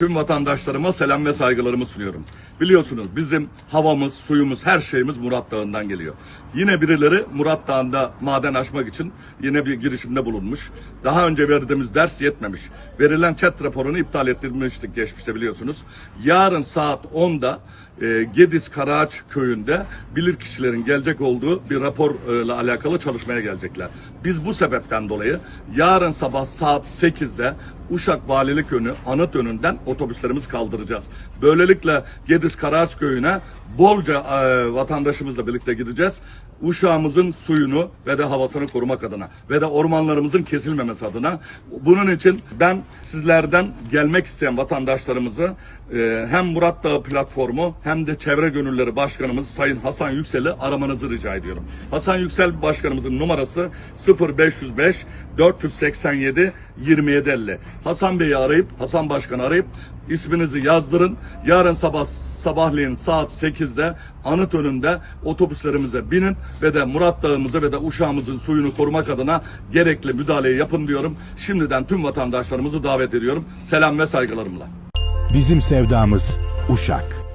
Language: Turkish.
Tüm vatandaşlarıma selam ve saygılarımı sunuyorum. Biliyorsunuz bizim havamız, suyumuz, her şeyimiz Murat Dağı'ndan geliyor. Yine birileri Murat Dağı'nda maden açmak için yine bir girişimde bulunmuş. Daha önce verdiğimiz ders yetmemiş. Verilen chat raporunu iptal ettirmiştik geçmişte biliyorsunuz. Yarın saat 10'da e, Gediz Karaağaç köyünde bilirkişilerin gelecek olduğu bir raporla alakalı çalışmaya gelecekler. Biz bu sebepten dolayı yarın sabah saat 8'de Uşak Valilik Önü anıt önünden otobüslerimizi kaldıracağız. Böylelikle Gediz Karaağaç köyüne bolca e, vatandaşımızla birlikte gideceğiz. Uşağımızın suyunu ve de havasını korumak adına ve de ormanlarımızın kesilmemesi adına. Bunun için ben sizlerden gelmek isteyen vatandaşlarımızı e, hem Murat Dağı platformu hem de Çevre Gönülleri Başkanımız Sayın Hasan Yüksel'i aramanızı rica ediyorum. Hasan Yüksel Başkanımızın numarası 0505 487 2750. Hasan Bey'i arayıp, Hasan Başkan'ı arayıp isminizi yazdırın. Yarın sabah sabahleyin saat 8'de anıt önünde otobüslerimize binin ve de Murat Dağımızı ve de Uşağımızın suyunu korumak adına gerekli müdahaleyi yapın diyorum. Şimdiden tüm vatandaşlarımızı davet ediyorum. Selam ve saygılarımla. Bizim sevdamız Uşak.